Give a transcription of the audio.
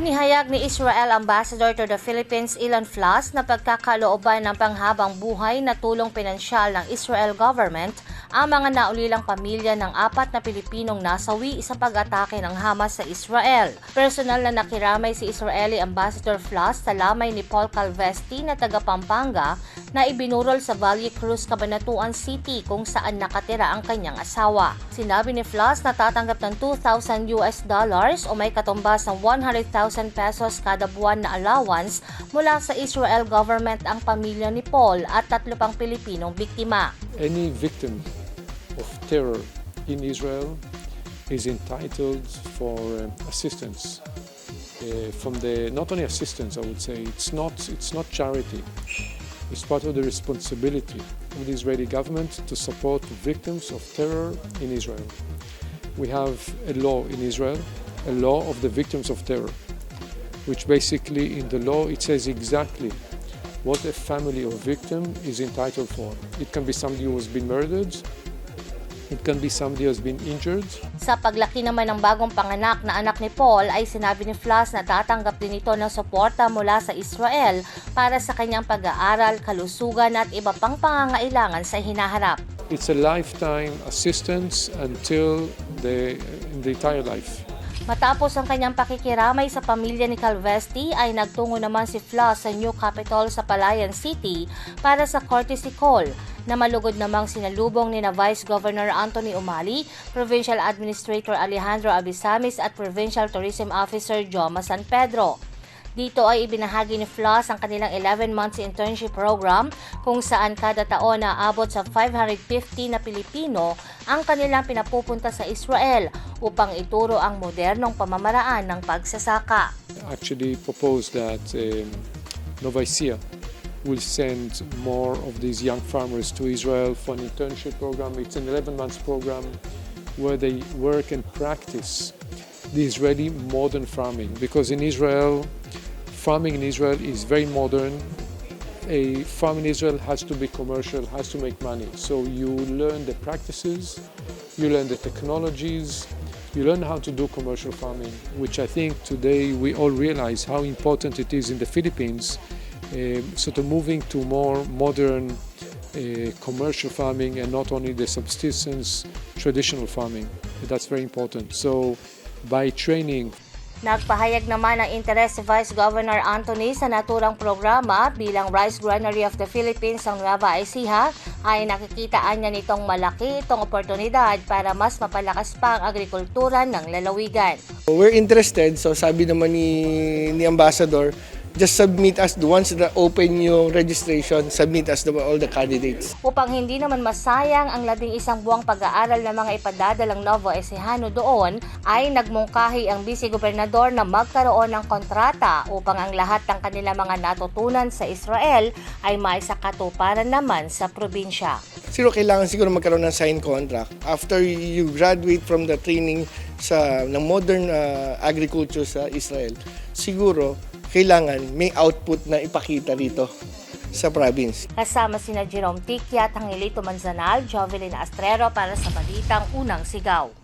Inihayag ni Israel Ambassador to the Philippines Ilan Flas na pagkakalooban ng panghabang buhay na tulong pinansyal ng Israel government ang mga naulilang pamilya ng apat na Pilipinong nasawi sa pag-atake ng Hamas sa Israel. Personal na nakiramay si Israeli Ambassador Flas sa lamay ni Paul Calvesti na taga Pampanga na ibinurol sa Valle Cruz, Cabanatuan City kung saan nakatira ang kanyang asawa. Sinabi ni Flas na tatanggap ng 2,000 US dollars o may katumbas ng 100,000 pesos kada buwan na allowance mula sa Israel government ang pamilya ni Paul at tatlo pang Pilipinong biktima. any victim of terror in Israel is entitled for uh, assistance. Uh, from the not only assistance I would say it's not it's not charity. It's part of the responsibility of the Israeli government to support victims of terror in Israel. We have a law in Israel a law of the victims of terror which basically in the law it says exactly what a family of victim is entitled for. It can be somebody who has been murdered, it can be somebody who has been injured, Sa paglaki naman ng bagong panganak na anak ni Paul ay sinabi ni Flas na tatanggap din ito ng suporta mula sa Israel para sa kanyang pag-aaral, kalusugan at iba pang pangangailangan sa hinaharap. it's a lifetime assistance until the, the entire life. Matapos ang kanyang pakikiramay sa pamilya ni Calvesti ay nagtungo naman si Flas sa New Capital sa Palayan City para sa courtesy call na malugod namang sinalubong ni na Vice Governor Anthony Umali, Provincial Administrator Alejandro Abisamis at Provincial Tourism Officer Joma San Pedro. Dito ay ibinahagi ni Floss ang kanilang 11 months internship program kung saan kada taon na abot sa 550 na Pilipino ang kanilang pinapupunta sa Israel upang ituro ang modernong pamamaraan ng pagsasaka. Actually proposed that um, Novacia will send more of these young farmers to Israel for an internship program. It's an 11 months program where they work and practice the Israeli modern farming because in Israel, farming in Israel is very modern. A farm in Israel has to be commercial, has to make money. So you learn the practices, you learn the technologies, you learn how to do commercial farming, which I think today we all realize how important it is in the Philippines. Uh, sort of moving to more modern uh, commercial farming and not only the subsistence traditional farming. That's very important. So by training Nagpahayag naman ng interes si Vice Governor Anthony sa naturang programa bilang Rice Granary of the Philippines ng Nueva Ecija ay nakikitaan niya nitong malaki itong oportunidad para mas mapalakas pa ang agrikultura ng lalawigan. We're interested, so sabi naman ni, ni Ambassador, just submit us the ones that open yung registration, submit us the, all the candidates. Upang hindi naman masayang ang labing isang buwang pag-aaral ng mga ipadadalang Novo Ecijano doon, ay nagmungkahi ang vice-gobernador na magkaroon ng kontrata upang ang lahat ng kanilang mga natutunan sa Israel ay maisakatuparan naman sa probinsya. Siguro kailangan siguro magkaroon ng sign contract. After you graduate from the training sa ng modern uh, agriculture sa Israel, siguro kailangan may output na ipakita dito sa province. Kasama sina Jerome Tikyat, Hangilito Manzanal, Jovelyn Astrero para sa Balitang Unang Sigaw.